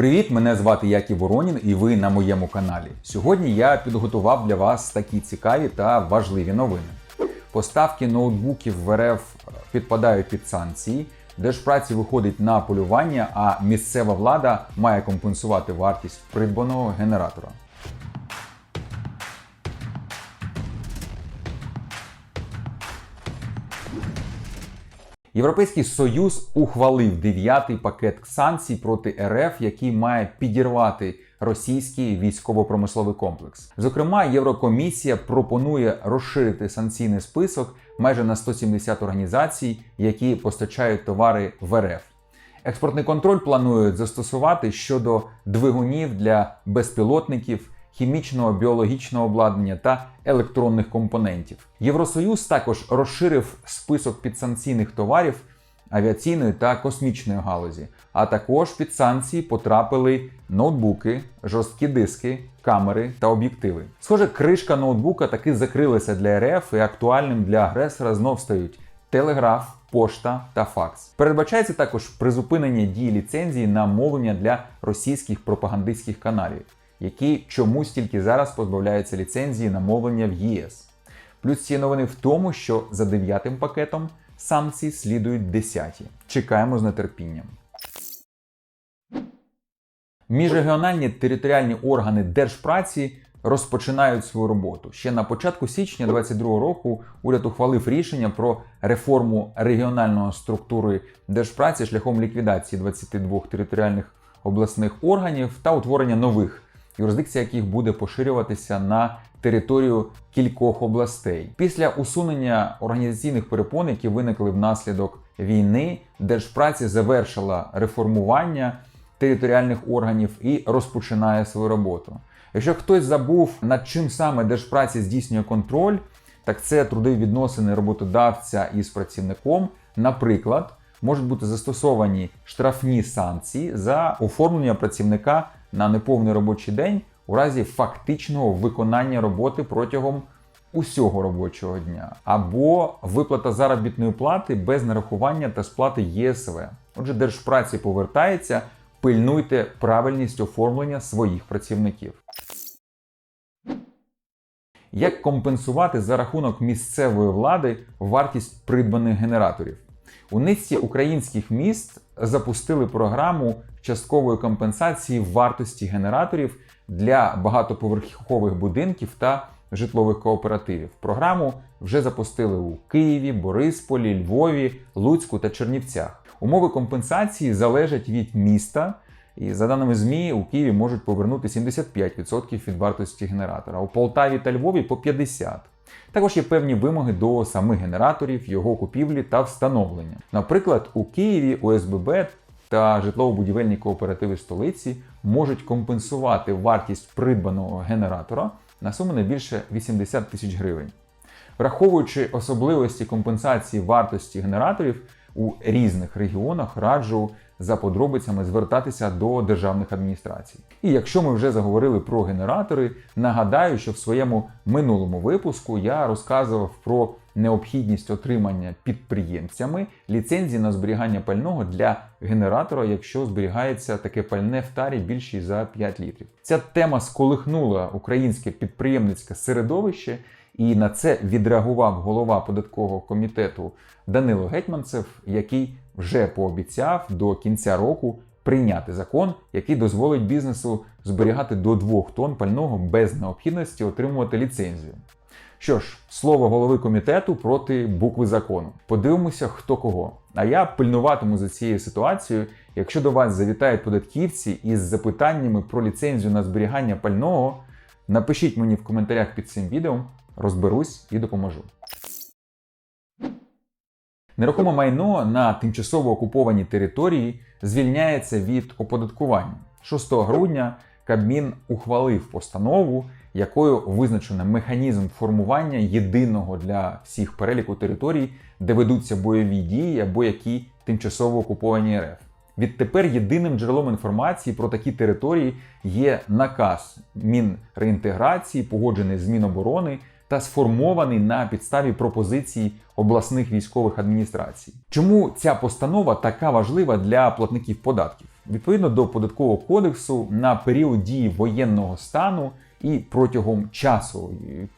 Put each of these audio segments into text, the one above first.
Привіт, мене звати Яків Воронін, і ви на моєму каналі. Сьогодні я підготував для вас такі цікаві та важливі новини. Поставки ноутбуків в РФ підпадають під санкції, держпраці виходить на полювання, а місцева влада має компенсувати вартість придбаного генератора. Європейський Союз ухвалив дев'ятий пакет санкцій проти РФ, який має підірвати російський військово-промисловий комплекс. Зокрема, Єврокомісія пропонує розширити санкційний список майже на 170 організацій, які постачають товари в РФ. Експортний контроль планують застосувати щодо двигунів для безпілотників, хімічного біологічного обладнання та електронних компонентів. Євросоюз також розширив список підсанкційних товарів авіаційної та космічної галузі, а також під санкції потрапили ноутбуки, жорсткі диски, камери та об'єктиви. Схоже, кришка ноутбука таки закрилася для РФ і актуальним для агресора знов стають телеграф, пошта та факс. Передбачається також призупинення дії ліцензії на мовлення для російських пропагандистських каналів, які чомусь тільки зараз позбавляються ліцензії на мовлення в ЄС. Плюс ці новини в тому, що за дев'ятим пакетом санкції слідують десяті. Чекаємо з нетерпінням. Міжрегіональні територіальні органи держпраці розпочинають свою роботу. Ще на початку січня 2022 року уряд ухвалив рішення про реформу регіональної структури держпраці шляхом ліквідації 22 територіальних обласних органів та утворення нових, юрисдикція яких буде поширюватися на територію кількох областей. Після усунення організаційних перепон, які виникли внаслідок війни, держпраці завершила реформування територіальних органів і розпочинає свою роботу. Якщо хтось забув, над чим саме держпраці здійснює контроль, так це трудові відносини роботодавця із працівником. Наприклад, можуть бути застосовані штрафні санкції за оформлення працівника на неповний робочий день у разі фактичного виконання роботи протягом усього робочого дня, або виплата заробітної плати без нарахування та сплати ЄСВ. Отже, держпраці повертається, пильнуйте правильність оформлення своїх працівників. Як компенсувати за рахунок місцевої влади вартість придбаних генераторів? У низці українських міст запустили програму часткової компенсації вартості генераторів для багатоповерхових будинків та житлових кооперативів. Програму вже запустили у Києві, Борисполі, Львові, Луцьку та Чернівцях. Умови компенсації залежать від міста. І за даними ЗМІ, у Києві можуть повернути 75% від вартості генератора, у Полтаві та Львові по 50%. Також є певні вимоги до самих генераторів, його купівлі та встановлення. Наприклад, у Києві ОСББ та житлово-будівельні кооперативи столиці можуть компенсувати вартість придбаного генератора на суму не більше 80 тисяч гривень. Враховуючи особливості компенсації вартості генераторів у різних регіонах, раджу за подробицями звертатися до державних адміністрацій. І якщо ми вже заговорили про генератори, нагадаю, що в своєму минулому випуску я розказував про необхідність отримання підприємцями ліцензії на зберігання пального для генератора, якщо зберігається таке пальне в тарі більшій за 5 літрів. Ця тема сколихнула українське підприємницьке середовище. І на це відреагував голова податкового комітету Данило Гетьманцев, який вже пообіцяв до кінця року прийняти закон, який дозволить бізнесу зберігати до 2 тонн пального без необхідності отримувати ліцензію. Що ж, слово голови комітету проти букви закону. Подивимося, хто кого. А я пильнуватиму за цією ситуацією. Якщо до вас завітають податківці із запитаннями про ліцензію на зберігання пального, напишіть мені в коментарях під цим відео, розберусь і допоможу. Нерухоме майно на тимчасово окупованій території звільняється від оподаткування. 6 грудня Кабмін ухвалив постанову, якою визначено механізм формування єдиного для всіх переліку територій, де ведуться бойові дії або які тимчасово окуповані РФ. Відтепер єдиним джерелом інформації про такі території є наказ Мінреінтеграції, погоджений з Міноборони та сформований на підставі пропозицій обласних військових адміністрацій. Чому ця постанова така важлива для платників податків? Відповідно до податкового кодексу, на період дії воєнного стану і протягом часу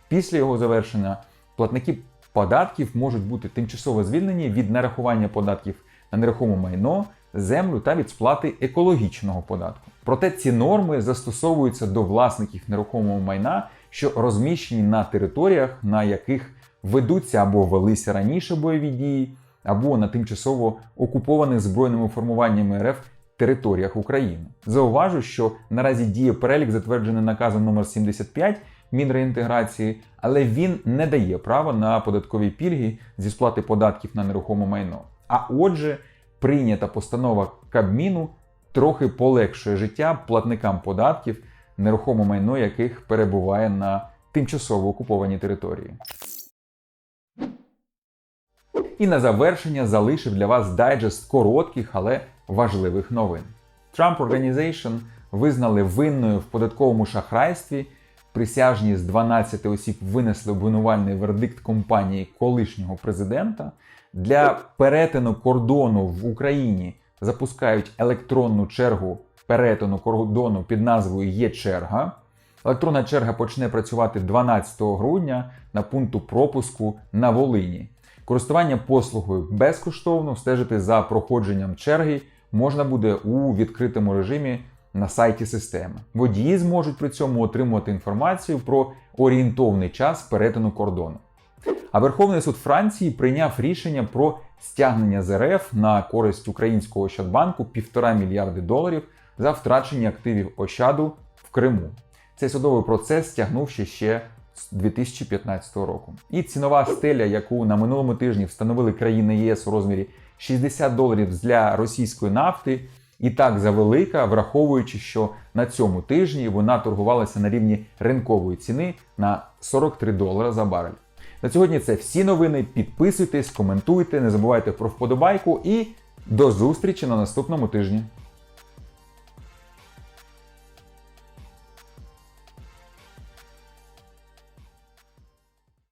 після його завершення платники податків можуть бути тимчасово звільнені від нарахування податків на нерухоме майно, землю та від сплати екологічного податку. Проте ці норми застосовуються до власників нерухомого майна, що розміщені на територіях, на яких ведуться або велися раніше бойові дії, або на тимчасово окупованих збройними формуваннями РФ територіях України. Зауважу, що наразі діє перелік, затверджений наказом номер 75 Мінреінтеграції, але він не дає права на податкові пільги зі сплати податків на нерухоме майно. А отже, прийнята постанова Кабміну трохи полегшує життя платникам податків, нерухоме майно яких перебуває на тимчасово окупованій території. І на завершення залишив для вас дайджест коротких, але важливих новин. Trump Organization визнали винною в податковому шахрайстві. Присяжні з 12 осіб винесли обвинувальний вердикт компанії колишнього президента. Для перетину кордону в Україні запускають електронну чергу перетину кордону під назвою Є-черга. Електронна черга почне працювати 12 грудня на пункту пропуску на Волині. Користування послугою безкоштовно стежити за проходженням черги можна буде у відкритому режимі на сайті системи. Водії зможуть при цьому отримувати інформацію про орієнтовний час перетину кордону. А Верховний суд Франції прийняв рішення про стягнення з РФ на користь українського Ощадбанку 1,5 мільярди доларів за втрачені активів Ощаду в Криму. Цей судовий процес стягнувши ще 2015 року. І цінова стеля, яку на минулому тижні встановили країни ЄС у розмірі 60 доларів для російської нафти, і так завелика, враховуючи, що на цьому тижні вона торгувалася на рівні ринкової ціни на 43 долара за барель. На сьогодні це всі новини. Підписуйтесь, коментуйте, не забувайте про вподобайку і до зустрічі на наступному тижні.